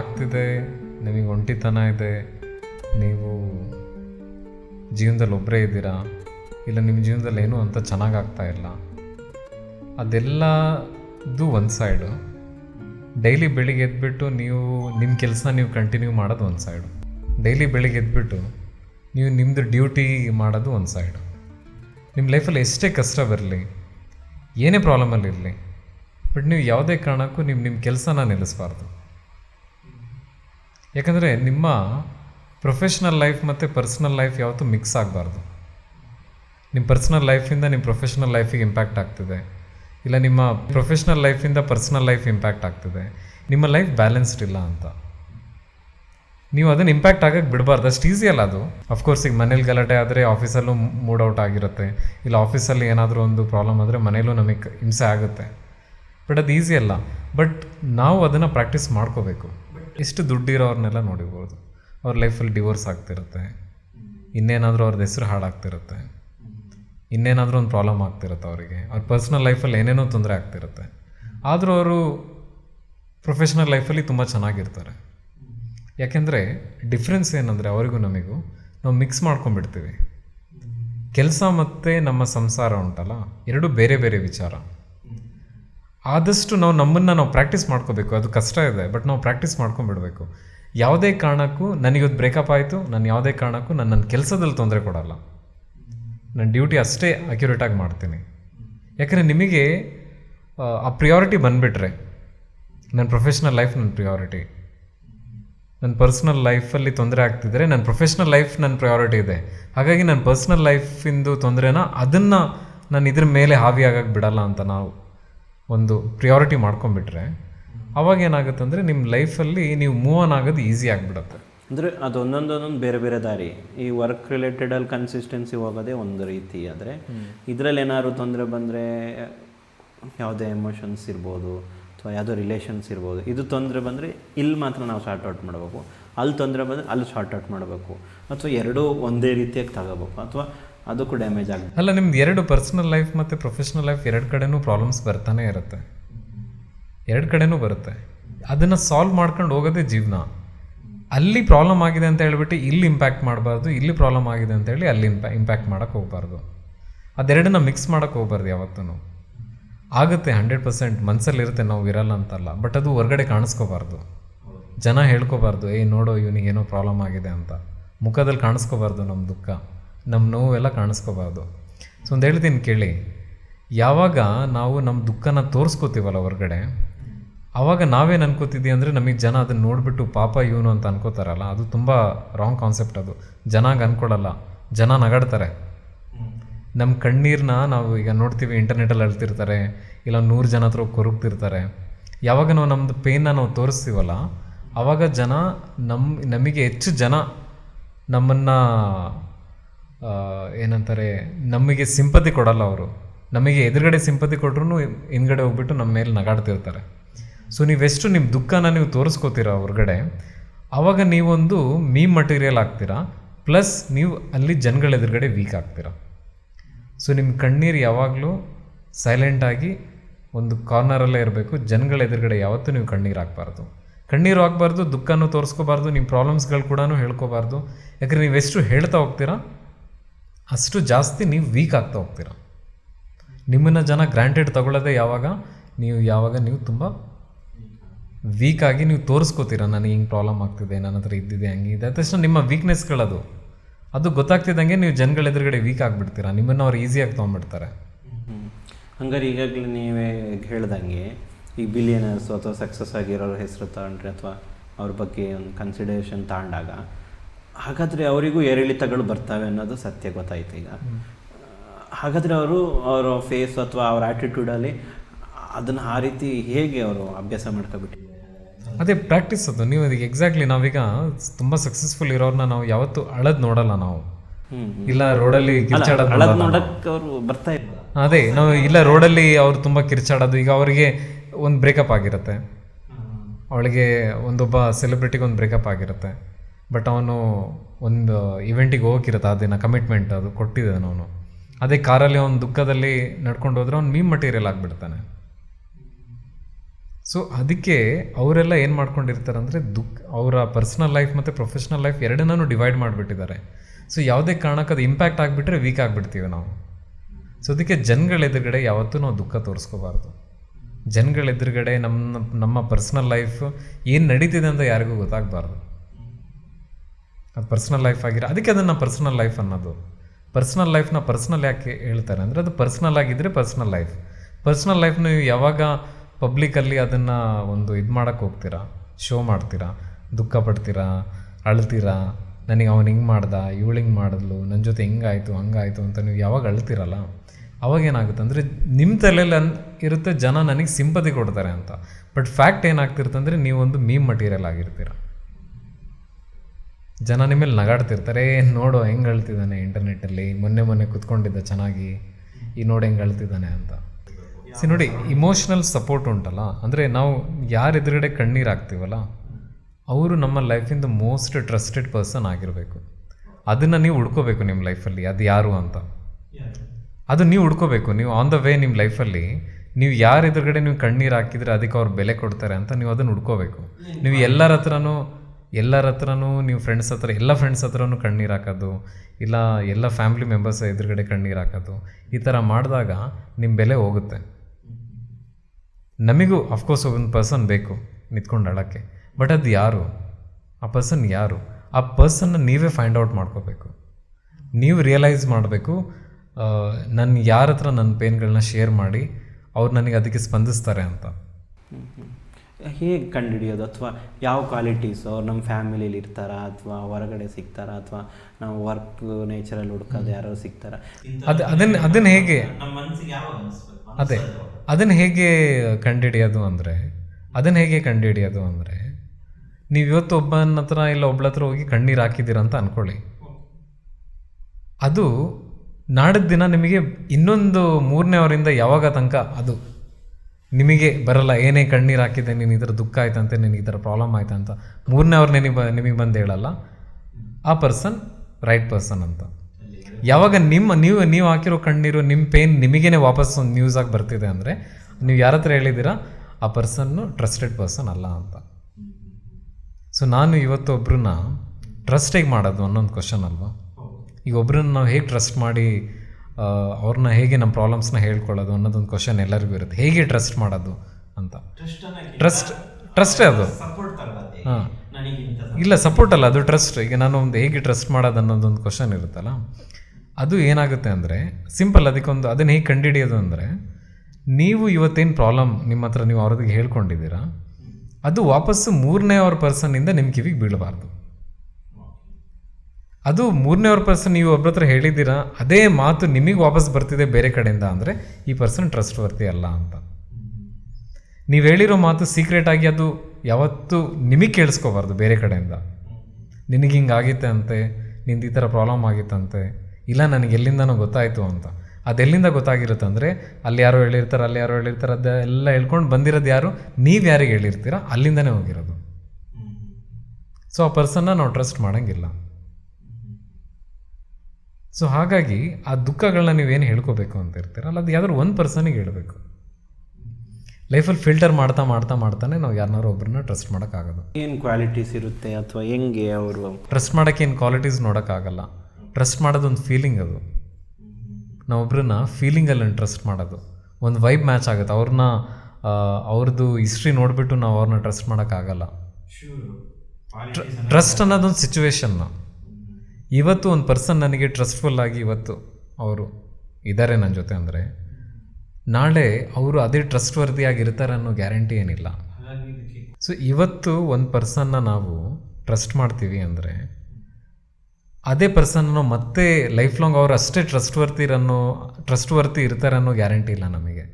ಆಗ್ತಿದೆ ನಿಮಗೆ ಒಂಟಿತನ ಇದೆ, ನೀವು ಜೀವನದಲ್ಲಿ ಒಬ್ಬರೇ ಇದ್ದೀರಾ? ಇಲ್ಲ, ನಿಮ್ಮ ಜೀವನದಲ್ಲಿ ಏನೂ ಅಂತ ಚೆನ್ನಾಗಿ ಆಗ್ತಾ ಇಲ್ಲ? ಅದೆಲ್ಲದು ಒಂದು ಸೈಡು ಡೈಲಿ ಬೆಳಿಗ್ಗೆ ಎದ್ಬಿಟ್ಟು ನೀವು ನಿಮ್ಮ ಕೆಲಸ ನೀವು ಕಂಟಿನ್ಯೂ ಮಾಡೋದು ಒಂದು ಸೈಡು ಡೈಲಿ ಬೆಳಿಗ್ಗೆ ಎದ್ಬಿಟ್ಟು ನೀವು ನಿಮ್ಮದು ಡ್ಯೂಟಿ ಮಾಡೋದು ಒಂದು ಸೈಡು ನಿಮ್ಮ ಲೈಫಲ್ಲಿ ಎಷ್ಟೇ ಕಷ್ಟ ಬರಲಿ, ಏನೇ ಪ್ರಾಬ್ಲಮಲ್ಲಿ ಇರಲಿ ಬಟ್ ನೀವು ಯಾವುದೇ ಕಾರಣಕ್ಕೂ ನೀವು ನಿಮ್ಮ ಕೆಲಸನ ನಿಲ್ಲಿಸಬಾರ್ದು. ಯಾಕಂದರೆ ನಿಮ್ಮ ಪ್ರೊಫೆಷ್ನಲ್ ಲೈಫ್ ಮತ್ತು ಪರ್ಸ್ನಲ್ ಲೈಫ್ ಯಾವತ್ತೂ ಮಿಕ್ಸ್ ಆಗಬಾರ್ದು. ನಿಮ್ಮ ಪರ್ಸ್ನಲ್ ಲೈಫಿಂದ ನಿಮ್ಮ ಪ್ರೊಫೆಷ್ನಲ್ ಲೈಫಿಗೆ ಇಂಪ್ಯಾಕ್ಟ್ ಆಗ್ತಿದೆ. ಇಲ್ಲ, ನಿಮ್ಮ ಪ್ರೊಫೆಷ್ನಲ್ ಲೈಫಿಂದ ಪರ್ಸ್ನಲ್ ಲೈಫ್ ಇಂಪ್ಯಾಕ್ಟ್ ಆಗ್ತಿದೆ. ನಿಮ್ಮ ಲೈಫ್ ಬ್ಯಾಲೆನ್ಸ್ಡ್ ಇಲ್ಲ ಅಂತ. ನೀವು ಅದನ್ನು ಇಂಪ್ಯಾಕ್ಟ್ ಆಗಕ್ಕೆ ಬಿಡಬಾರ್ದು. ಅಷ್ಟು ಈಸಿ ಅಲ್ಲ ಅದು. ಅಫ್ಕೋರ್ಸ್ ಈಗ ಮನೇಲಿ ಗಲಾಟೆ ಆದರೆ ಆಫೀಸಲ್ಲೂ ಮೂಡ್ ಔಟ್ ಆಗಿರುತ್ತೆ. ಇಲ್ಲ ಆಫೀಸಲ್ಲಿ ಏನಾದರೂ ಒಂದು ಪ್ರಾಬ್ಲಮ್ ಆದರೆ ಮನೇಲೂ ನಮಗೆ ಹಿಂಸೆ ಆಗುತ್ತೆ. ಬಟ್ ಅದು ಈಸಿ ಅಲ್ಲ. ಬಟ್ ನಾವು ಅದನ್ನು ಪ್ರಾಕ್ಟೀಸ್ ಮಾಡ್ಕೋಬೇಕು. ಎಷ್ಟು ದುಡ್ಡಿರೋರ್ನೆಲ್ಲ ನೋಡಿರ್ಬೋದು. ಅವ್ರ ಲೈಫಲ್ಲಿ ಡಿವೋರ್ಸ್ ಆಗ್ತಿರುತ್ತೆ. ಇನ್ನೇನಾದರೂ ಅವ್ರದ್ದು ಹೆಸರು ಹಾಳಾಗ್ತಿರುತ್ತೆ. ಇನ್ನೇನಾದರೂ ಒಂದು ಪ್ರಾಬ್ಲಮ್ ಆಗ್ತಿರುತ್ತೆ ಅವರಿಗೆ. ಅವ್ರ ಪರ್ಸ್ನಲ್ ಲೈಫಲ್ಲಿ ಏನೇನೋ ತೊಂದರೆ ಆಗ್ತಿರುತ್ತೆ. ಆದರೂ ಅವರು ಪ್ರೊಫೆಷ್ನಲ್ ಲೈಫಲ್ಲಿ ತುಂಬ ಚೆನ್ನಾಗಿರ್ತಾರೆ. ಯಾಕೆಂದರೆ ಡಿಫ್ರೆನ್ಸ್ ಏನಂದರೆ ಅವರಿಗೂ ನಮಗೂ ನಾವು ಮಿಕ್ಸ್ ಮಾಡ್ಕೊಂಡ್ಬಿಡ್ತೀವಿ. ಕೆಲಸ ಮತ್ತು ನಮ್ಮ ಸಂಸಾರ ಉಂಟಲ್ಲ? ಎರಡೂ ಬೇರೆ ಬೇರೆ ವಿಚಾರ. ಆದಷ್ಟು ನಾವು ನಮ್ಮನ್ನು ನಾವು ಪ್ರಾಕ್ಟೀಸ್ ಮಾಡ್ಕೋಬೇಕು. ಅದು ಕಷ್ಟ ಇದೆ ಬಟ್ ನಾವು ಪ್ರಾಕ್ಟೀಸ್ ಮಾಡ್ಕೊಂಡ್ಬಿಡ್ಬೇಕು. ಯಾವುದೇ ಕಾರಣಕ್ಕೂ ನನಗಿವತ್ತು ಬ್ರೇಕಪ್ ಆಯಿತು ನಾನು ಯಾವುದೇ ಕಾರಣಕ್ಕೂ ನಾನು ನನ್ನ ಕೆಲಸದಲ್ಲಿ ತೊಂದರೆ ಕೊಡಲ್ಲ. ನನ್ನ ಡ್ಯೂಟಿ ಅಷ್ಟೇ ಅಕ್ಯುರೇಟಾಗಿ ಮಾಡ್ತೀನಿ. ಯಾಕಂದರೆ ನಿಮಗೆ ಆ, ಪ್ರಿಯಾರಿಟಿ ಬಂದುಬಿಟ್ರೆ ನನ್ನ ಪ್ರೊಫೆಷ್ನಲ್ ಲೈಫ್ ನನ್ನ ಪ್ರಿಯಾರಿಟಿ ನನ್ನ ಪರ್ಸ್ನಲ್ ಲೈಫಲ್ಲಿ ತೊಂದರೆ ಆಗ್ತಿದ್ರೆ ನನ್ನ ಪ್ರೊಫೆಷ್ನಲ್ ಲೈಫ್ ನನ್ನ ಪ್ರಯಾರಿಟಿ ಇದೆ. ಹಾಗಾಗಿ ನನ್ನ ಪರ್ಸ್ನಲ್ ಲೈಫಿಂದು ತೊಂದರೆನ ಅದನ್ನು ನಾನು ಇದ್ರ ಮೇಲೆ ಹಾವಿಯಾಗಕ್ಕೆ ಬಿಡಲ್ಲ ಅಂತ ನಾವು. ಒಂದು ಪ್ರಿಯಾರಿಟಿ ಮಾಡ್ಕೊಂಬಿಟ್ರೆ ಅವಾಗ ಏನಾಗುತ್ತೆ ಅಂದರೆ ನಿಮ್ಮ ಲೈಫಲ್ಲಿ ನೀವು ಮೂವ್ ಆನ್ ಆಗೋದು ಈಸಿ ಆಗಿಬಿಡುತ್ತೆ. ಅಂದರೆ ಅದು ಒಂದೊಂದು ಒಂದೊಂದು ಬೇರೆ ಬೇರೆ ದಾರಿ. ಈ ವರ್ಕ್ ರಿಲೇಟೆಡಲ್ಲಿ ಕನ್ಸಿಸ್ಟೆನ್ಸಿ ಹೋಗೋದೇ ಒಂದು ರೀತಿ ಆದರೆ ಇದರಲ್ಲಿ ಏನಾದ್ರು ತೊಂದರೆ ಬಂದರೆ ಯಾವುದೇ ಎಮೋಷನ್ಸ್ ಇರ್ಬೋದು ಅಥವಾ ಯಾವುದೋ ರಿಲೇಷನ್ಸ್ ಇರ್ಬೋದು ಇದು ತೊಂದರೆ ಬಂದರೆ ಇಲ್ಲಿ ಮಾತ್ರ ನಾವು ಸಾರ್ಟ್ ಔಟ್ ಮಾಡಬೇಕು. ಅಲ್ಲಿ ತೊಂದರೆ ಬಂದರೆ ಅಲ್ಲಿ ಶಾರ್ಟ್ ಔಟ್ ಮಾಡಬೇಕು. ಅಥವಾ ಎರಡೂ ಒಂದೇ ರೀತಿಯಾಗಿ ತಗೋಬೇಕು. ಅಥವಾ ಅದಕ್ಕೂ ಡ್ಯಾಮೇಜ್ ಆಗುತ್ತೆ. ಅಲ್ಲ, ನಿಮ್ದು ಎರಡು ಪರ್ಸನಲ್ ಲೈಫ್ ಮತ್ತು ಪ್ರೊಫೆಷನಲ್ ಲೈಫ್ ಎರಡು ಕಡೆನೂ ಪ್ರಾಬ್ಲಮ್ಸ್ ಬರ್ತಾನೆ ಇರುತ್ತೆ. ಎರಡು ಕಡೆನೂ ಬರುತ್ತೆ. ಅದನ್ನು ಸಾಲ್ವ್ ಮಾಡ್ಕೊಂಡು ಹೋಗೋದೇ ಜೀವನ. ಅಲ್ಲಿ ಪ್ರಾಬ್ಲಮ್ ಆಗಿದೆ ಅಂತ ಹೇಳ್ಬಿಟ್ಟು ಇಲ್ಲಿ ಇಂಪ್ಯಾಕ್ಟ್ ಮಾಡಬಾರ್ದು, ಇಲ್ಲಿ ಪ್ರಾಬ್ಲಮ್ ಆಗಿದೆ ಅಂತ ಹೇಳಿ ಅಲ್ಲಿ ಇಂಪ್ಯಾ ಇಂಪ್ಯಾಕ್ಟ್ ಮಾಡೋಕ್ಕೆ ಹೋಗ್ಬಾರ್ದು. ಅದೆರಡನ್ನ ಮಿಕ್ಸ್ ಮಾಡೋಕ್ಕೆ ಹೋಗ್ಬಾರ್ದು ಯಾವತ್ತೂ ಆಗುತ್ತೆ ಹಂಡ್ರೆಡ್ ಪರ್ಸೆಂಟ್ ಮನಸ್ಸಲ್ಲಿರುತ್ತೆ ನಾವು ಇರಲ್ಲ ಅಂತಲ್ಲ ಬಟ್ ಅದು ಹೊರಗಡೆ ಕಾಣಿಸ್ಕೋಬಾರ್ದು. ಜನ ಹೇಳ್ಕೋಬಾರ್ದು, ಏಯ್, ನೋಡೋ ಏನೋ ಪ್ರಾಬ್ಲಮ್ ಆಗಿದೆ ಅಂತ. ಮುಖದಲ್ಲಿ ಕಾಣಿಸ್ಕೋಬಾರ್ದು ನಮ್ಮ ದುಃಖ. ನಮ್ಮ ನೋವೆಲ್ಲ ಕಾಣಿಸ್ಕೋಬಾರ್ದು. ಸೊ ಒಂದು ಹೇಳ್ತೀನಿ ಕೇಳಿ. ಯಾವಾಗ ನಾವು ನಮ್ಮ ದುಃಖನ ತೋರಿಸ್ಕೋತೀವಲ್ಲ ಹೊರಗಡೆ ಆವಾಗ ನಾವೇನು ಅನ್ಕೋತಿದ್ದೀವಿ ಅಂದರೆ ನಮಗೆ ಜನ ಅದನ್ನು ನೋಡಿಬಿಟ್ಟು ಪಾಪ ಇವನು ಅಂತ ಅನ್ಕೋತಾರಲ್ಲ, ಅದು ತುಂಬ ರಾಂಗ್ ಕಾನ್ಸೆಪ್ಟ್ ಅದು. ಜನಾಗ ಅನ್ಕೊಳ್ಳಲ್ಲ ಜನ ನಗಾಡ್ತಾರೆ. ನಮ್ಮ ಕಣ್ಣೀರನ್ನ ನಾವು ಈಗ ನೋಡ್ತೀವಿ ಇಂಟರ್ನೆಟಲ್ಲಿ ಅಳ್ತಿರ್ತಾರೆ, ಇಲ್ಲ ನೂರು ಜನ ಹತ್ರ ಕೊರಗ್ತಿರ್ತಾರೆ. ಯಾವಾಗ ನಾವು ನಮ್ಮದು ಪೇನ್ನ ನಾವು ತೋರಿಸ್ತೀವಲ್ಲ ಆವಾಗ ಜನ ನಮ್ಮ ನಮಗೆ ಹೆಚ್ಚು ಜನ ನಮ್ಮನ್ನು ಏನಂತಾರೆ, ನಮಗೆ ಸಿಂಪತಿ ಕೊಡಲ್ಲ ಅವರು. ನಮಗೆ ಎದುರುಗಡೆ ಸಿಂಪತಿ ಕೊಟ್ರು ಹಿಂದ್ಗಡೆ ಹೋಗ್ಬಿಟ್ಟು ನಮ್ಮ ಮೇಲೆ ನಗಾಡ್ತಿರ್ತಾರೆ. ಸೊ ನೀವೆಷ್ಟು ನಿಮ್ಮ ದುಃಖನ ನೀವು ತೋರಿಸ್ಕೋತೀರ ಹೊರಗಡೆ ಆವಾಗ ನೀವೊಂದು ಮೀ ಮಟೀರಿಯಲ್ ಆಗ್ತೀರಾ ಪ್ಲಸ್ ನೀವು ಅಲ್ಲಿ ಜನಗಳ ಎದುರುಗಡೆ ವೀಕ್ ಆಗ್ತೀರಾ. ಸೊ ನಿಮ್ಮ ಕಣ್ಣೀರು ಯಾವಾಗಲೂ ಸೈಲೆಂಟಾಗಿ ಒಂದು ಕಾರ್ನರಲ್ಲೇ ಇರಬೇಕು. ಜನಗಳ ಎದುರುಗಡೆ ಯಾವತ್ತೂ ನೀವು ಕಣ್ಣೀರು ಹಾಕ್ಬಾರ್ದು. ಕಣ್ಣೀರು ಹಾಕ್ಬಾರ್ದು, ದುಃಖನೂ ತೋರಿಸ್ಕೋಬಾರ್ದು ನಿಮ್ಮ ಪ್ರಾಬ್ಲಮ್ಸ್ಗಳು ಕೂಡ ಹೇಳ್ಕೋಬಾರ್ದು. ಯಾಕಂದರೆ ನೀವೆಷ್ಟು ಹೇಳ್ತಾ ಹೋಗ್ತೀರಾ ಅಷ್ಟು ಜಾಸ್ತಿ ನೀವು ವೀಕ್ ಆಗ್ತಾ ಹೋಗ್ತೀರಾ. ನಿಮ್ಮನ್ನು ಜನ ಗ್ರಾಂಟೆಡ್ ತಗೊಳ್ಳೋದೇ ಯಾವಾಗ? ನೀವು ಯಾವಾಗ ನೀವು ತುಂಬ ವೀಕಾಗಿ ನೀವು ತೋರಿಸ್ಕೋತೀರ ನನಗೆ ಹಿಂಗೆ ಪ್ರಾಬ್ಲಮ್ ಆಗ್ತಿದೆ ನನ್ನ ಹತ್ರ ಇದ್ದಿದೆ, ಹಂಗೆ ಇದೆ. ತಕ್ಷಣ ನಿಮ್ಮ ವೀಕ್ನೆಸ್ಗಳದು ಅದು ಗೊತ್ತಾಗ್ತಿದ್ದಂಗೆ ನೀವು ಜನಗಳ ಎದುರುಗಡೆ ವೀಕ್ ಆಗಿಬಿಡ್ತೀರ. ನಿಮ್ಮನ್ನು ಅವ್ರು ಈಸಿಯಾಗಿ ತೊಗೊಂಡ್ಬಿಡ್ತಾರೆ. ಹಂಗಾರೆ ಈಗಾಗಲೇ ನೀವೇ ಹೇಳ್ದಂಗೆ ಈ ಬಿಲಿಯನರ್ಸ್ ಅಥವಾ ಸಕ್ಸಸ್ ಆಗಿರೋರ ಹೆಸರು ತಗೊಂಡ್ರೆ ಅಥವಾ ಅವ್ರ ಬಗ್ಗೆ ಒಂದು ಕನ್ಸಿಡರೇಷನ್ ತಗೊಂಡಾಗ ಹಾಗಾದರೆ ಅವರಿಗೂ ಏರಿಳಿತಗಳು ಬರ್ತವೆ ಅನ್ನೋದು ಸತ್ಯ ಗೊತ್ತಾಯ್ತು ಈಗ. ಹಾಗಾದರೆ ಅವರು ಅವರ ಫೇಸ್ ಅಥವಾ ಅವರ ಆ್ಯಟಿಟ್ಯೂಡಲ್ಲಿ ಅದನ್ನು ಆ ರೀತಿ ಹೇಗೆ ಅವರು ಅಭ್ಯಾಸ ಮಾಡ್ಕೊಬಿಟ್ಟಿದ್ದಾರೆ ಅದೇ ಪ್ರಾಕ್ಟೀಸ್ ಅದು. ನೀವು ಅದಕ್ಕೆ ಎಕ್ಸಾಕ್ಟ್ಲಿ ನಾವೀಗ ತುಂಬ ಸಕ್ಸಸ್ಫುಲ್ ಇರೋರನ್ನ ನಾವು ಯಾವತ್ತೂ ಅಳದ್ ನೋಡಲ್ಲ ನಾವು. ಇಲ್ಲ ರೋಡಲ್ಲಿ. ಅವರು ಬರ್ತಾ ಇಲ್ಲ. ಅದೇ ನಾವು ಇಲ್ಲ ರೋಡಲ್ಲಿ ಅವ್ರು ತುಂಬ ಕಿರ್ಚಾಡೋದು. ಈಗ ಅವರಿಗೆ ಒಂದು ಬ್ರೇಕಪ್ ಆಗಿರುತ್ತೆ. ಅವಳಿಗೆ ಒಂದೊಬ್ಬ ಸೆಲೆಬ್ರಿಟಿಗೆ ಒಂದು ಬ್ರೇಕಪ್ ಆಗಿರುತ್ತೆ. ಬಟ್ ಅವನು ಒಂದು ಇವೆಂಟಿಗೆ ಹೋಗಿರುತ್ತೆ ಆ ದಿನ ಕಮಿಟ್ಮೆಂಟ್ ಅದು ಕೊಟ್ಟಿದ್ದಾನೆ ಅವನು. ಅದೇ ಕಾರಲ್ಲಿ ಅವನು ದುಃಖದಲ್ಲಿ ನಡ್ಕೊಂಡು ಹೋದ್ರೆ ಅವ್ನು ಮೀಮ್ ಮಟೀರಿಯಲ್ ಆಗಿಬಿಡ್ತಾನೆ. ಸೊ ಅದಕ್ಕೆ ಅವರೆಲ್ಲ ಏನು ಮಾಡ್ಕೊಂಡಿರ್ತಾರೆ ಅಂದರೆ ದುಃಖ, ಅವರ ಪರ್ಸ್ನಲ್ ಲೈಫ್ ಮತ್ತು ಪ್ರೊಫೆಷ್ನಲ್ ಲೈಫ್ ಎರಡನ್ನೂ ಡಿವೈಡ್ ಮಾಡಿಬಿಟ್ಟಿದ್ದಾರೆ. ಸೊ ಯಾವುದೇ ಕಾರಣಕ್ಕೆ ಅದು ಇಂಪ್ಯಾಕ್ಟ್ ಆಗಿಬಿಟ್ರೆ ವೀಕ್ ಆಗಿಬಿಡ್ತೀವಿ ನಾವು. ಸೊ ಅದಕ್ಕೆ ಜನಗಳ ಎದುರುಗಡೆ ಯಾವತ್ತೂ ನಾವು ದುಃಖ ತೋರಿಸ್ಕೋಬಾರ್ದು. ಜನಗಳ ಎದುರುಗಡೆ ನಮ್ಮ ನಮ್ಮ ಪರ್ಸ್ನಲ್ ಲೈಫ್ ಏನು ನಡೀತಿದೆ ಅಂತ ಯಾರಿಗೂ ಗೊತ್ತಾಗಬಾರ್ದು. ಅದು ಪರ್ಸ್ನಲ್ ಲೈಫ್ ಆಗಿರ ಅದಕ್ಕೆ ಅದನ್ನು ಪರ್ಸ್ನಲ್ ಲೈಫ್ ಅನ್ನೋದು. ಪರ್ಸ್ನಲ್ ಲೈಫ್ನ ಪರ್ಸ್ನಲ್ ಯಾಕೆ ಹೇಳ್ತಾರೆ ಅಂದರೆ ಅದು ಪರ್ಸ್ನಲ್ ಆಗಿದ್ದರೆ ಪರ್ಸ್ನಲ್ ಲೈಫ್ ಪರ್ಸ್ನಲ್ ಲೈಫ್ ನೀವು ಯಾವಾಗ ಪಬ್ಲಿಕಲ್ಲಿ ಅದನ್ನು ಒಂದು ಇದು ಮಾಡೋಕ್ಕೆ ಹೋಗ್ತೀರಾ? ಶೋ ಮಾಡ್ತೀರಾ? ದುಃಖ ಪಡ್ತೀರಾ? ಅಳ್ತೀರಾ? ನನಗೆ ಅವನು ಹಿಂಗೆ ಮಾಡ್ದ, ಇವಳು ಹಿಂಗೆ ಮಾಡಿದ್ಲು ನನ್ನ ಜೊತೆ ಹಿಂಗಾಯಿತು, ಹಂಗಾಯಿತು ಅಂತ ನೀವು ಯಾವಾಗ ಅಳ್ತೀರಲ್ಲ? ಅವಾಗ ಏನಾಗುತ್ತೆ ಅಂದರೆ ನಿಮ್ಮ ತಲೆಯಲ್ಲಿ ಅನ್ ಇರುತ್ತೆ ಜನ ನನಗೆ ಸಿಂಪತಿ ಕೊಡ್ತಾರೆ ಅಂತ. ಬಟ್ ಫ್ಯಾಕ್ಟ್ ಏನಾಗ್ತಿರುತ್ತೆ ಅಂದರೆ ನೀವೊಂದು ಮೀಮ್ ಮಟೀರಿಯಲ್ ಆಗಿರ್ತೀರ. ಜನ ನಿಮ್ಮ ಮೇಲೆ ನಗಾಡ್ತಿರ್ತಾರೆ "ಏ, ನೋಡು ಹೆಂಗೆ ಅಳ್ತಿದ್ದಾನೆ ಇಂಟರ್ನೆಟ್ಟಲ್ಲಿ ಮೊನ್ನೆ ಮೊನ್ನೆ ಕುತ್ಕೊಂಡಿದ್ದ ಚೆನ್ನಾಗಿ ಈ ನೋಡಿ ಹೆಂಗೆ ಅಳ್ತಿದ್ದಾನೆ ಅಂತ. ಸಿ ನೋಡಿ ಇಮೋಷ್ನಲ್ ಸಪೋರ್ಟ್ ಉಂಟಲ್ಲ ಅಂದರೆ ನಾವು ಯಾರ ಎದುರುಗಡೆ ಕಣ್ಣೀರು ಹಾಕ್ತೀವಲ್ಲ ಅವರು ನಮ್ಮ ಲೈಫಿಂದ ಮೋಸ್ಟ್ ಟ್ರಸ್ಟೆಡ್ ಪರ್ಸನ್ ಆಗಿರಬೇಕು. ಅದನ್ನು ನೀವು ಹುಡ್ಕೋಬೇಕು ನಿಮ್ಮ ಲೈಫಲ್ಲಿ ಅದು ಯಾರು ಅಂತ. ಅದು ನೀವು ಹುಡ್ಕೋಬೇಕು ನೀವು ಆನ್ ದ ವೇ ನಿಮ್ಮ ಲೈಫಲ್ಲಿ ನೀವು ಯಾರ ಎದುರುಗಡೆ ನೀವು ಕಣ್ಣೀರು ಹಾಕಿದ್ರೆ ಅದಕ್ಕೆ ಅವ್ರು ಬೆಲೆ ಕೊಡ್ತಾರೆ ಅಂತ ನೀವು ಅದನ್ನು ಹುಡ್ಕೋಬೇಕು. ನೀವು ಎಲ್ಲರ ಹತ್ರನೂ ಎಲ್ಲರ ಹತ್ರನೂ ನೀವು ಫ್ರೆಂಡ್ಸ್ ಹತ್ರ, ಎಲ್ಲ ಫ್ರೆಂಡ್ಸ್ ಹತ್ರನೂ ಕಣ್ಣೀರು ಹಾಕೋದು, ಇಲ್ಲ ಎಲ್ಲ ಫ್ಯಾಮಿಲಿ ಮೆಂಬರ್ಸ್ ಎದುರುಗಡೆ ಕಣ್ಣೀರು ಹಾಕೋದು, ಈ ಥರ ಮಾಡಿದಾಗ ನಿಮ್ಮ ಬೆಲೆ ಹೋಗುತ್ತೆ. ನಮಗೂ ಅಫ್ಕೋರ್ಸ್ ಒಂದು ಪರ್ಸನ್ ಬೇಕು ನಿಂತ್ಕೊಂಡು ಅಳೋಕ್ಕೆ ಬಟ್ ಅದು ಯಾರು? ಆ ಪರ್ಸನ್ ಯಾರು? ಆ ಪರ್ಸನ್ನ ನೀವೇ ಫೈಂಡ್ ಔಟ್ ಮಾಡ್ಕೋಬೇಕು. ನೀವು ರಿಯಲೈಸ್ ಮಾಡಬೇಕು ನನ್ನ ಯಾರ ಹತ್ರ ನನ್ನ ಪೇನ್ಗಳನ್ನ ಶೇರ್ ಮಾಡಿ, ಅವ್ರು ನನಗೆ ಅದಕ್ಕೆ ಸ್ಪಂದಿಸ್ತಾರೆ ಅಂತ. ಹೇಗೆ ಕಂಡುಹಿಡಿಯೋದು? ಅಥವಾ ಯಾವ ಕ್ವಾಲಿಟೀಸ್ ಅವ್ರು ನಮ್ಮ ಫ್ಯಾಮಿಲಿಲಿ ಇರ್ತಾರಾ? ಅಥವಾ ಹೊರಗಡೆ ಸಿಗ್ತಾರಾ? ಅಥವಾ ನಾವು ವರ್ಕ್ ನೇಚರಲ್ಲಿ ಹುಡ್ಕೋದು ಯಾರು ಸಿಗ್ತಾರಾ? ಅದು ಅದನ್ನು ಅದನ್ನು ಹೇಗೆ? ನಮ್ಮ ಮನಸ್ಸಿಗೆ ಯಾವಾಗ ಅನಿಸ್ಬೇಕು? ಅದೇ ಅದನ್ನು ಹೇಗೆ ಕಂಡುಹಿಡಿಯೋದು ಅಂದರೆ ಅದನ್ನು ಹೇಗೆ ಕಂಡುಹಿಡಿಯೋದು ಅಂದರೆ ನೀವು ಇವತ್ತು ಒಬ್ಬನ ಹತ್ರ ಇಲ್ಲ ಒಬ್ಳ ಹತ್ರ ಹೋಗಿ ಕಣ್ಣೀರು ಹಾಕಿದ್ದೀರ ಅಂತ ಅಂದ್ಕೊಳ್ಳಿ ಅದು ನಾಡಿದ ದಿನ ನಿಮಗೆ ಇನ್ನೊಂದು ಮೂರನೇ ಅವರಿಂದ ಯಾವಾಗ ತನಕ ಅದು ನಿಮಗೆ ಬರಲ್ಲ, ಏನೇ ಕಣ್ಣೀರು ಹಾಕಿದೆ ನೀನು ಥರ ದುಃಖ ಆಯ್ತಂತೆ ನಿನಗೆ ಈ ಥರ ಪ್ರಾಬ್ಲಮ್ ಆಯ್ತಂತ. ಮೂರನೇ ಅವ್ರು ನಿನಗೆ ಬ ನಿಮಗೆ ಬಂದು ಹೇಳಲ್ಲ. ಆ ಪರ್ಸನ್ ರೈಟ್ ಪರ್ಸನ್ ಅಂತ. ಯಾವಾಗ ನಿಮ್ಮ, ನೀವು ನೀವು ಹಾಕಿರೋ ಕಣ್ಣೀರು, ನಿಮ್ಮ ಪೇನ್ ನಿಮಗೇ ವಾಪಸ್ ಒಂದು ನ್ಯೂಸ್ ಆಗಿ ಬರ್ತಿದೆ ಅಂದರೆ, ನೀವು ಯಾರ ಹತ್ರ ಹೇಳಿದ್ದೀರಾ, ಆ ಪರ್ಸನ್ನು ಟ್ರಸ್ಟೆಡ್ ಪರ್ಸನ್ ಅಲ್ಲ ಅಂತ. ಸೊ ನಾನು ಇವತ್ತು ಒಬ್ರನ್ನ ಟ್ರಸ್ಟ್ ಹೇಗೆ ಮಾಡೋದು ಒಂದು ಕ್ವಶನ್ ಅಲ್ವಾ? ಈಗ ಒಬ್ರನ್ನ ನಾವು ಹೇಗೆ ಟ್ರಸ್ಟ್ ಮಾಡಿ ಅವ್ರನ್ನ ಹೇಗೆ ನಮ್ಮ ಪ್ರಾಬ್ಲಮ್ಸ್ನ ಹೇಳ್ಕೊಳ್ಳೋದು ಅನ್ನೋದೊಂದು ಕ್ವಶನ್ ಎಲ್ಲರಿಗೂ ಇರುತ್ತೆ. ಹೇಗೆ ಟ್ರಸ್ಟ್ ಮಾಡೋದು ಅಂತ. ಟ್ರಸ್ಟ್ ಟ್ರಸ್ಟ್ ಅದು? ಹಾಂ. ಇಲ್ಲ ಸಪೋರ್ಟ್ ಅಲ್ಲ ಅದು ಟ್ರಸ್ಟ್ ಈಗ ನಾನು ಒಂದು ಹೇಗೆ ಟ್ರಸ್ಟ್ ಮಾಡೋದು ಅನ್ನೋದೊಂದು ಕ್ವಶನ್ ಇರುತ್ತಲ್ಲ ಅದು ಏನಾಗುತ್ತೆ ಅಂದರೆ ಸಿಂಪಲ್ ಅದಕ್ಕೊಂದು ಅದನ್ನು ಹೇಗೆ ಕಂಡುಹಿಡಿಯೋದು ಅಂದರೆ ನೀವು ಇವತ್ತೇನು ಪ್ರಾಬ್ಲಮ್ ನಿಮ್ಮ ಹತ್ರ ನೀವು ಅವ್ರದಿಗೆ ಹೇಳ್ಕೊಂಡಿದ್ದೀರಾ ಅದು ವಾಪಸ್ಸು ಮೂರನೇ ಅವ್ರ ಪರ್ಸನ್ನಿಂದ ನಿಮ್ಮ ಕಿವಿಗೆ ಬೀಳಬಾರ್ದು. ಅದು ಮೂರನೇ ಅವ್ರ ಪರ್ಸನ್ ನೀವು ಒಬ್ಬರ ಹತ್ರ ಹೇಳಿದ್ದೀರಾ, ಅದೇ ಮಾತು ನಿಮಗೆ ವಾಪಸ್ ಬರ್ತಿದೆ ಬೇರೆ ಕಡೆಯಿಂದ ಅಂದರೆ ಈ ಪರ್ಸನ್ ಟ್ರಸ್ಟ್ ವರ್ತಿ ಅಲ್ಲ ಅಂತ. ನೀವು ಹೇಳಿರೋ ಮಾತು ಸೀಕ್ರೆಟ್ ಆಗಿ ಅದು ಯಾವತ್ತೂ ನಿಮಗೆ ಕೇಳಿಸ್ಕೋಬಾರ್ದು ಬೇರೆ ಕಡೆಯಿಂದ. ನಿನಗೆ ಹಿಂಗೆ ಆಗಿತ್ತೆ ಅಂತೆ, ನಿಂದು ಈ ಥರ ಪ್ರಾಬ್ಲಮ್ ಆಗಿತ್ತಂತೆ ಇಲ್ಲ ನನಗೆ ಎಲ್ಲಿಂದನೂ ಗೊತ್ತಾಯಿತು ಅಂತ. ಅದೆಲ್ಲಿಂದ ಗೊತ್ತಾಗಿರುತ್ತೆ ಅಂದರೆ ಅಲ್ಲಿ ಯಾರೋ ಹೇಳಿರ್ತಾರೆ, ಅಲ್ಲಿ ಯಾರೋ ಹೇಳಿರ್ತಾರೆ ಅದೆಲ್ಲ ಹೇಳ್ಕೊಂಡು ಬಂದಿರೋದು ಯಾರು? ನೀವು ಯಾರಿಗೆ ಹೇಳಿರ್ತೀರ, ಅಲ್ಲಿಂದನೇ ಹೋಗಿರೋದು. ಸೊ ಆ ಪರ್ಸನ್ನ ನಾವು ಟ್ರಸ್ಟ್ ಮಾಡೋಂಗಿಲ್ಲ. ಸೊ ಹಾಗಾಗಿ ಆ ದುಃಖಗಳನ್ನ ನೀವೇನು ಹೇಳ್ಕೋಬೇಕು ಅಂತ ಇರ್ತೀರಲ್ಲ ಅದು ಯಾವ್ದಾದ್ರು ಒಂದು ಪರ್ಸನಿಗೆ ಹೇಳಬೇಕು. ಲೈಫಲ್ಲಿ ಫಿಲ್ಟರ್ ಮಾಡ್ತಾ ಮಾಡ್ತಾ ಮಾಡ್ತಾನೆ ನಾವು ಯಾರನ್ನಾರು ಒಬ್ಬರನ್ನ ಟ್ರಸ್ಟ್ ಮಾಡೋಕ್ಕಾಗೋದು ಏನು ಕ್ವಾಲಿಟೀಸ್ ಇರುತ್ತೆ ಅಥವಾ ಹೆಂಗೆ ಅವರು? ಟ್ರಸ್ಟ್ ಮಾಡೋಕ್ಕೆ ಏನು ಕ್ವಾಲಿಟೀಸ್ ನೋಡೋಕ್ಕಾಗಲ್ಲ. ಟ್ರಸ್ಟ್ ಮಾಡೋದು ಒಂದು ಫೀಲಿಂಗ್ ಅದು. ನಾವೊಬ್ಬರನ್ನ ಫೀಲಿಂಗಲ್ಲಿ ಟ್ರಸ್ಟ್ ಮಾಡೋದು. ಒಂದು ವೈಬ್ ಮ್ಯಾಚ್ ಆಗುತ್ತೆ. ಅವ್ರನ್ನ ಅವ್ರದ್ದು ಹಿಸ್ಟ್ರಿ ನೋಡಿಬಿಟ್ಟು ನಾವು ಅವ್ರನ್ನ ಟ್ರಸ್ಟ್ ಮಾಡೋಕ್ಕಾಗಲ್ಲ. ಟ್ರಸ್ಟ್ ಅನ್ನೋದೊಂದು ಸಿಚುವೇಶನ್ನು ಇವತ್ತು ಒಂದು ಪರ್ಸನ್ ನನಗೆ ಟ್ರಸ್ಟ್ಫುಲ್ ಆಗಿ ಇವತ್ತು ಅವರು ಇದ್ದಾರೆ ನನ್ನ ಜೊತೆ ಅಂದರೆ, ನಾಳೆ ಅವರು ಅದೇ ಟ್ರಸ್ಟ್ ವರ್ದಿಯಾಗಿರ್ತಾರೆ ಅನ್ನೋ ಗ್ಯಾರಂಟಿ ಏನಿಲ್ಲ. ಸೊ ಇವತ್ತು ಒಂದು ಪರ್ಸನ್ನ ನಾವು ಟ್ರಸ್ಟ್ ಮಾಡ್ತೀವಿ ಅಂದರೆ, ಅದೇ ಪರ್ಸನ್ನ ಮತ್ತೆ ಲೈಫ್ ಲಾಂಗ್ ಅವ್ರು ಅಷ್ಟೇ ಟ್ರಸ್ಟ್ ವರ್ತಿರನ್ನೋ ಟ್ರಸ್ಟ್ ವರ್ತಿ ಇರ್ತಾರೆ ಅನ್ನೋ ಗ್ಯಾರಂಟಿ ಇಲ್ಲ ನಮಗೆ.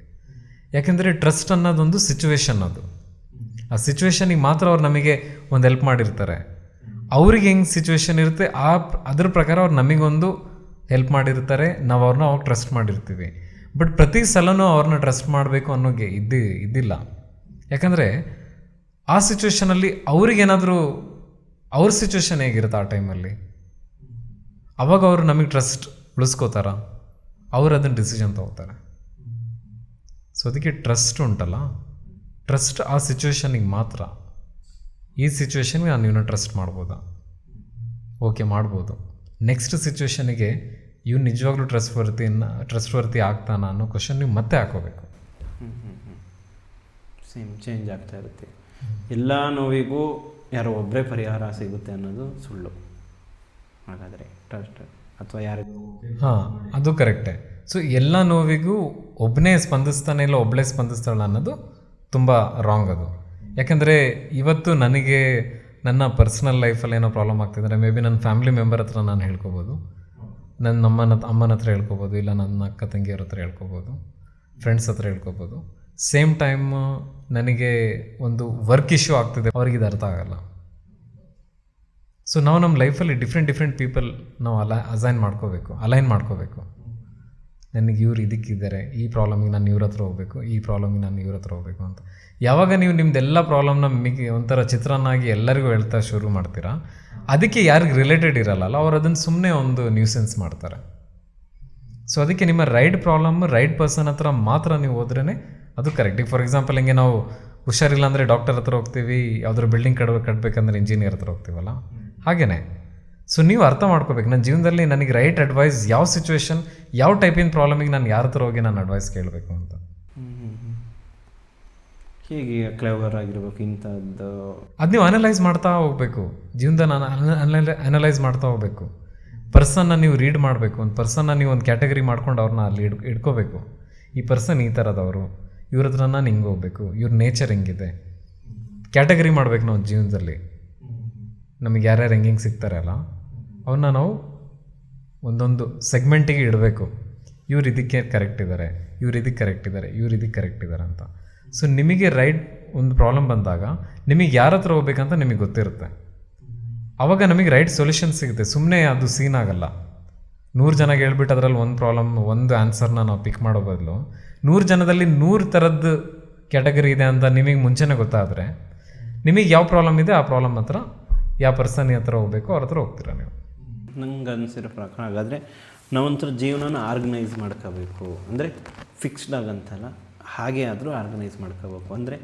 ಯಾಕೆಂದರೆ ಟ್ರಸ್ಟ್ ಅನ್ನೋದೊಂದು ಸಿಚುವೇಶನ್ ಅದು. ಆ ಸಿಚುವೇಶನಿಗೆ ಮಾತ್ರ ಅವ್ರು ನಮಗೆ ಒಂದು ಹೆಲ್ಪ್ ಮಾಡಿರ್ತಾರೆ. ಅವ್ರಿಗೆ ಹೆಂಗೆ ಸಿಚುವೇಶನ್ ಇರುತ್ತೆ, ಆ ಅದ್ರ ಪ್ರಕಾರ ಅವ್ರು ನಮಗೊಂದು ಹೆಲ್ಪ್ ಮಾಡಿರ್ತಾರೆ, ನಾವು ಅವ್ರನ್ನ ಅವಾಗ ಟ್ರಸ್ಟ್ ಮಾಡಿರ್ತೀವಿ. ಬಟ್ ಪ್ರತಿ ಸಲನೂ ಅವ್ರನ್ನ ಟ್ರಸ್ಟ್ ಮಾಡಬೇಕು ಅನ್ನೋಗೆ ಇದ್ದು, ಇದ್ದಿಲ್ಲ. ಯಾಕಂದರೆ, ಆ ಸಿಚುವೇಷನಲ್ಲಿ ಅವ್ರಿಗೇನಾದರೂ ಅವ್ರ ಸಿಚುವೇಶನ್ ಹೇಗಿರುತ್ತೆ ಆ ಟೈಮಲ್ಲಿ ಅವಾಗ ಅವರು ನಮಗೆ ಟ್ರಸ್ಟ್ ಉಳಿಸ್ಕೋತಾರ? ಅವ್ರು ಅದನ್ನು ಡಿಸಿಷನ್ ತೊಗೋತಾರೆ. ಸೊ ಅದಕ್ಕೆ ಟ್ರಸ್ಟ್ ಉಂಟಲ್ಲ? ಟ್ರಸ್ಟ್ ಆ ಸಿಚುವೇಷನಿಗೆ ಮಾತ್ರ. ಈ ಸಿಚುವೇಶನ್ಗೆ ನಾನು ಇವನ್ನ ಟ್ರಸ್ಟ್ ಮಾಡ್ಬೋದಾ? ಓಕೆ ಮಾಡ್ಬೋದು. ನೆಕ್ಸ್ಟ್ ಸಿಚುವೇಶನಿಗೆ ಇವ್ನು ನಿಜವಾಗ್ಲೂ ಟ್ರಸ್ಟ್ ವರ್ತಿನ ಟ್ರಸ್ಟ್ ವರ್ತಿ ಆಗ್ತಾನ ಅನ್ನೋ ಕ್ವಶನ್ ನೀವು ಮತ್ತೆ ಹಾಕೋಬೇಕು. ಸೇಮ್ ಚೇಂಜ್ ಆಗ್ತಾ ಇರುತ್ತೆ. ಎಲ್ಲ ನೋವಿಗೂ ಯಾರೋ ಒಬ್ಬರೇ ಪರಿಹಾರ ಸಿಗುತ್ತೆ ಅನ್ನೋದು ಸುಳ್ಳು. ಹಾಗಾದರೆ ಟ್ರಸ್ಟ್ ಅಥವಾ ಯಾರಿಗೂ ಹಾಂ ಅದು ಕರೆಕ್ಟೇ ಸೊ ಎಲ್ಲ ನೋವಿಗೂ ಒಬ್ಬನೇ ಸ್ಪಂದಿಸ್ತಾನೆ ಇಲ್ಲ ಒಬ್ಬಳೇ ಸ್ಪಂದಿಸ್ತಾಳೆ ಅನ್ನೋದು ತುಂಬ ರಾಂಗ್ ಅದು. ಯಾಕೆಂದರೆ ಇವತ್ತು ನನಗೆ ನನ್ನ ಪರ್ಸ್ನಲ್ ಲೈಫಲ್ಲಿ ಏನೋ ಪ್ರಾಬ್ಲಮ್ ಆಗ್ತಿದ್ರೆ ಮೇ ಬಿ ನನ್ನ ಫ್ಯಾಮಿಲಿ ಮೆಂಬರ್ ಹತ್ರ ನಾನು ಹೇಳ್ಕೊಬೋದು. ನನ್ನ ಅಮ್ಮನ ಅಮ್ಮನ ಹತ್ರ ಹೇಳ್ಕೊಬೋದು, ಇಲ್ಲ ನನ್ನ ಅಕ್ಕ ತಂಗಿಯವ್ರ ಹತ್ರ ಹೇಳ್ಕೊಬೋದು ಫ್ರೆಂಡ್ಸ್ ಹತ್ರ ಹೇಳ್ಕೊಬೋದು. ಸೇಮ್ ಟೈಮ್ ನನಗೆ ಒಂದು ವರ್ಕ್ ಇಶ್ಯೂ ಆಗ್ತಿದೆ. ಅವ್ರಿಗೆ ಇದು ಅರ್ಥ ಆಗಲ್ಲ. ಸೊ ನಾವು ನಮ್ಮ ಲೈಫಲ್ಲಿ ಡಿಫ್ರೆಂಟ್ ಡಿಫ್ರೆಂಟ್ ಪೀಪಲ್ ನಾವು ಅಲ ಅಸೈನ್ ಮಾಡ್ಕೋಬೇಕು ಅಲೈನ್ ಮಾಡ್ಕೋಬೇಕು. ನನಗೆ ಇವ್ರು ಇದಕ್ಕಿದ್ದಾರೆ, ಈ ಪ್ರಾಬ್ಲಮಿಗೆ ನಾನು ಇವ್ರ ಹತ್ರ ಹೋಗಬೇಕು, ಈ ಪ್ರಾಬ್ಲಮಿಗೆ ನಾನು ಇವ್ರ ಹತ್ರ ಹೋಗಬೇಕು ಅಂತ. ಯಾವಾಗ ನೀವು ನಿಮ್ಮದೆಲ್ಲ ಪ್ರಾಬ್ಲಮ್ನ ಮಿಗಿ, ಒಂಥರ ಚಿತ್ರನಾಗಿ ಎಲ್ಲರಿಗೂ ಹೇಳ್ತಾ ಶುರು ಮಾಡ್ತೀರಾ? ಅದಕ್ಕೆ ಯಾರಿಗೆ ರಿಲೇಟೆಡ್ ಇರಲ್ಲ ಅವ್ರು ಅದನ್ನು ಸುಮ್ಮನೆ ಒಂದು ನ್ಯೂಸೆನ್ಸ್ ಮಾಡ್ತಾರೆ. ಸೊ ಅದಕ್ಕೆ ನಿಮ್ಮ ರೈಟ್ ಪ್ರಾಬ್ಲಮ್ ರೈಟ್ ಪರ್ಸನ್ ಹತ್ರ ಮಾತ್ರ ನೀವು ಹೋದ್ರೇ ಅದು ಕರೆಕ್ಟ್ ಈಗ ಫಾರ್ ಎಕ್ಸಾಂಪಲ್ ಹಿಂಗೆ ನಾವು ಹುಷಾರಿಲ್ಲ ಅಂದರೆ ಡಾಕ್ಟರ್ ಹತ್ರ ಹೋಗ್ತೀವಿ, ಯಾವ್ದಾದ್ರು ಬಿಲ್ಡಿಂಗ್ ಕಟ್ಬೇಕು ಕಟ್ಟಬೇಕಂದ್ರೆ ಇಂಜಿನಿಯರ್ ಹತ್ರ ಹೋಗ್ತೀವಲ್ಲ? ಹಾಗೇನೆ. ಸೊ ನೀವು ಅರ್ಥ ಮಾಡ್ಕೋಬೇಕು. ನನ್ನ ಜೀವನದಲ್ಲಿ ನನಗೆ ರೈಟ್ ಅಡ್ವೈಸ್ ಯಾವ ಸಿಚುವೇಶನ್ ಯಾವ ಟೈಪಿನ ಪ್ರಾಬ್ಲಮಿಗೆ ನಾನು ಯಾರ ಹತ್ರ ಹೋಗಿ ನಾನು ಅಡ್ವೈಸ್ ಕೇಳಬೇಕು ಅಂತ. ಹೇಗೆ ಕ್ಲೇವರ್ ಆಗಿರ್ಬೇಕು ಇಂಥದ್ದು? ಅದು ನೀವು ಅನಲೈಸ್ ಮಾಡ್ತಾ ಹೋಗಬೇಕು. ಜೀವನದ ನಾನು ಅನಲೈಸ್ ಮಾಡ್ತಾ ಹೋಗಬೇಕು. ಪರ್ಸನ್ನ ನೀವು ರೀಡ್ ಮಾಡಬೇಕು. ಒಂದು ಪರ್ಸನ್ನ ನೀವು ಒಂದು ಕ್ಯಾಟಗರಿ ಮಾಡ್ಕೊಂಡು ಅವ್ರನ್ನ ಅಲ್ಲಿ ಇಡ್ ಇಟ್ಕೋಬೇಕು. ಈ ಪರ್ಸನ್ ಈ ಥರದವರು. ಇವ್ರ ಹತ್ರ ನಾನು ಹಿಂಗೆ ಹೋಗ್ಬೇಕು. ಇವ್ರ ನೇಚರ್ ಹೆಂಗಿದೆ? ಕ್ಯಾಟಗರಿ ಮಾಡ್ಬೇಕು ನಾವು ಜೀವನದಲ್ಲಿ. ನಮಗೆ ಯಾರ್ಯಾರು ಹೆಂಗೆ ಹೆಂಗೆ ಸಿಗ್ತಾರೆ ಅಲ್ಲ? ಅವನ್ನ ನಾವು ಒಂದೊಂದು ಸೆಗ್ಮೆಂಟಿಗೆ ಇಡಬೇಕು. ಇವ್ರು ಇದಕ್ಕೆ ಕರೆಕ್ಟ್ ಇದ್ದಾರೆ ಇವ್ರು ಇದಕ್ಕೆ ಕರೆಕ್ಟ್ ಇದ್ದಾರೆ ಇವ್ರು ಇದಕ್ಕೆ ಕರೆಕ್ಟ್ ಇದ್ದಾರೆ ಅಂತ. ಸೊ ನಿಮಗೆ ರೈಟ್ ಒಂದು ಪ್ರಾಬ್ಲಮ್ ಬಂದಾಗ, ನಿಮಗೆ ಯಾರ ಹತ್ರ ಹೋಗ್ಬೇಕಂತ ನಿಮಗೆ ಗೊತ್ತಿರುತ್ತೆ. ಆವಾಗ ನಮಗೆ ರೈಟ್ ಸೊಲ್ಯೂಷನ್ ಸಿಗುತ್ತೆ. ಸುಮ್ಮನೆ ಅದು ಸೀನ್ ಆಗಲ್ಲ. ನೂರು ಜನಗೆ ಹೇಳ್ಬಿಟ್ಟು ಅದರಲ್ಲಿ ಒಂದು ಪ್ರಾಬ್ಲಮ್ ಒಂದು ಆನ್ಸರ್ನ ನಾವು ಪಿಕ್ ಮಾಡೋ ಬದಲು, ನೂರು ಜನದಲ್ಲಿ ನೂರು ಥರದ್ದು ಕ್ಯಾಟಗರಿ ಇದೆ ಅಂತ ನಿಮಗೆ ಮುಂಚೆನೇ ಗೊತ್ತಾದರೆ, ನಿಮಗೆ ಯಾವ ಪ್ರಾಬ್ಲಮ್ ಇದೆ, ಆ ಪ್ರಾಬ್ಲಮ್ ಹತ್ರ ಯಾವ ಪರ್ಸನ್ ಹತ್ರ ಹೋಗಬೇಕು, ಅವ್ರ ಹತ್ರ ಹೋಗ್ತೀರಾ ನೀವು? ನಂಗೆ ಅನಿಸಿರೋ ಪ್ರಕಾರ, ಹಾಗಾದರೆ ನಾವೊಂಥರ ಜೀವನನ ಆರ್ಗನೈಸ್ ಮಾಡ್ಕೋಬೇಕು. ಅಂದರೆ ಫಿಕ್ಸ್ಡ್ ಆಗಂತಲ್ಲ, ಹಾಗೆ ಆದರೂ ಆರ್ಗನೈಸ್ ಮಾಡ್ಕೋಬೇಕು. ಅಂದರೆ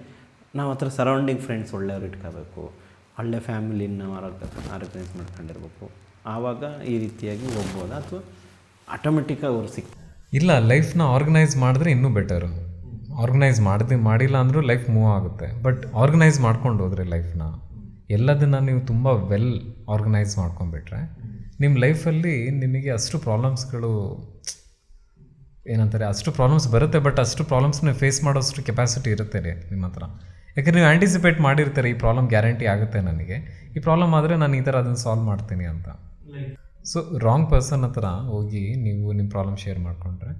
ನಾವು ಹತ್ರ ಸರೌಂಡಿಂಗ್ ಫ್ರೆಂಡ್ಸ್ ಒಳ್ಳೆಯವ್ರು ಇಟ್ಕೋಬೇಕು. ಒಳ್ಳೆ ಫ್ಯಾಮಿಲಿನ ನಾವು ಆರ್ಗನೈಸ್ ಮಾಡ್ಕೊಂಡಿರ್ಬೇಕು. ಆವಾಗ ಈ ರೀತಿಯಾಗಿ ಹೋಗ್ಬೋದಾ? ಅಥವಾ ಆಟೋಮೆಟಿಕ್ಕಾಗಿ ಅವ್ರು ಸಿಕ್ ಇಲ್ಲ ಲೈಫ್ನ ಆರ್ಗನೈಸ್ ಮಾಡಿದ್ರೆ ಇನ್ನೂ ಬೆಟರು ಆರ್ಗನೈಸ್ ಮಾಡಿದೆ, ಮಾಡಿಲ್ಲ ಅಂದರೂ ಲೈಫ್ ಮೂವ್ ಆಗುತ್ತೆ. ಬಟ್ ಆರ್ಗನೈಸ್ ಮಾಡ್ಕೊಂಡು ಹೋದ್ರೆ ಲೈಫ್ನ ಎಲ್ಲದನ್ನ ನೀವು ತುಂಬ ವೆಲ್ ಆರ್ಗನೈಸ್ ಮಾಡ್ಕೊಂಡ್ಬಿಟ್ರೆ ನಿಮ್ಮ ಲೈಫಲ್ಲಿ ನಿಮಗೆ ಅಷ್ಟು ಪ್ರಾಬ್ಲಮ್ಸ್ಗಳು, ಏನಂತಾರೆ, ಅಷ್ಟು ಪ್ರಾಬ್ಲಮ್ಸ್ ಬರುತ್ತೆ, ಬಟ್ ಅಷ್ಟು ಪ್ರಾಬ್ಲಮ್ಸ್ನ ಫೇಸ್ ಮಾಡೋಷ್ಟು ಕೆಪಾಸಿಟಿ ಇರುತ್ತೆ ರೀ ನಿಮ್ಮ ಹತ್ರ. ಯಾಕಂದ್ರೆ ನೀವು ಆ್ಯಂಟಿಸಿಪೇಟ್ ಮಾಡಿರ್ತಾರೆ, ಈ ಪ್ರಾಬ್ಲಮ್ ಗ್ಯಾರಂಟಿ ಆಗುತ್ತೆ ನನಗೆ. ಈ ಪ್ರಾಬ್ಲಮ್ ಆದರೆ ನಾನು ಈ ಥರ ಅದನ್ನು ಸಾಲ್ವ್ ಮಾಡ್ತೀನಿ ಅಂತ. ಸೊ ರಾಂಗ್ ಪರ್ಸನ್ ಹತ್ರ ಹೋಗಿ ನೀವು ನಿಮ್ಮ ಪ್ರಾಬ್ಲಮ್ ಶೇರ್ ಮಾಡಿಕೊಂಡ್ರೆ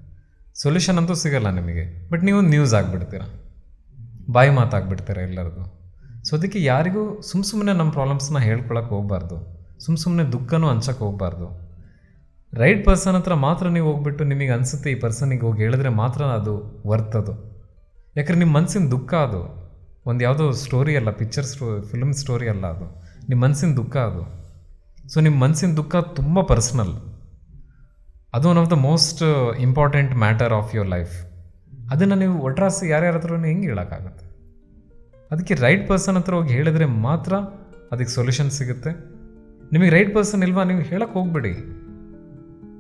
ಸೊಲ್ಯೂಷನ್ ಅಂತೂ ಸಿಗಲ್ಲ ನಿಮಗೆ. ಬಟ್ ನೀವು ನ್ಯೂಸ್ ಆಗಿಬಿಡ್ತೀರ. ಬಾಯಿ ಮಾತಾಗ್ಬಿಡ್ತೀರ ಎಲ್ಲರಿಗೂ. ಸೊ ಅದಕ್ಕೆ ಯಾರಿಗೂ ಸುಮ್ಮ ಸುಮ್ಮನೆ ನಮ್ಮ ಪ್ರಾಬ್ಲಮ್ಸ್ನ ಹೇಳ್ಕೊಳಕ್ಕೆ ಹೋಗ್ಬಾರ್ದು. ಸುಮ್ಮ ಸುಮ್ಮನೆ ದುಃಖನೂ ಹಂಚಕ್ಕೆ ಹೋಗಬಾರ್ದು. ರೈಟ್ ಪರ್ಸನ್ ಹತ್ರ ಮಾತ್ರ ನೀವು ಹೋಗ್ಬಿಟ್ಟು ನಿಮಗೆ ಅನಿಸುತ್ತೆ ಈ ಪರ್ಸನಿಗೆ ಹೋಗಿ ಹೇಳಿದ್ರೆ ಮಾತ್ರ ಅದು ವರ್ತ್ ಅದು. ಯಾಕಂದ್ರೆ ನಿಮ್ಮ ಮನಸ್ಸಿನ ದುಃಖ ಅದು. ಒಂದು ಯಾವುದೋ ಸ್ಟೋರಿ ಅಲ್ಲ ಪಿಕ್ಚರ್ ಸ್ಟೋ ಫಿಲ್ಮ್ ಸ್ಟೋರಿ ಅಲ್ಲ ಅದು. ನಿಮ್ಮ ಮನಸ್ಸಿನ ದುಃಖ ಅದು. ಸೊ ನಿಮ್ಮ ಮನಸ್ಸಿನ ದುಃಖ ತುಂಬ ಪರ್ಸ್ನಲ್ ಅದು one of the most important matter of your life ಅದನ್ನು ನೀವು ಒಟ್ರಾಸಿ ಯಾರ್ಯಾರ ಹತ್ರ ಹೆಂಗೆ ಹೇಳೋಕ್ಕಾಗುತ್ತೆ? ಅದಕ್ಕೆ ರೈಟ್ ಪರ್ಸನ್ ಹತ್ರ ಹೋಗಿ ಹೇಳಿದ್ರೆ ಮಾತ್ರ ಅದಕ್ಕೆ ಸೊಲ್ಯೂಷನ್ ಸಿಗುತ್ತೆ. ನಿಮಗೆ ರೈಟ್ ಪರ್ಸನ್ ಇಲ್ವಾ ನೀವು ಹೇಳಕ್ಕೆ ಹೋಗ್ಬೇಡಿ.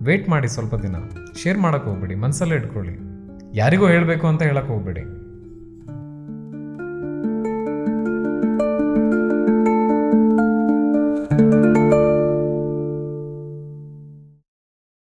ವೇಟ್ ಮಾಡಿ ಸ್ವಲ್ಪ ದಿನ. ಶೇರ್ ಮಾಡೋಕ್ಕೆ ಹೋಗ್ಬೇಡಿ. ಮನಸ್ಸಲ್ಲೇ ಇಟ್ಕೊಳ್ಳಿ. ಯಾರಿಗೂ ಹೇಳಬೇಕು ಅಂತ ಹೇಳಕ್ಕೆ ಹೋಗ್ಬೇಡಿ.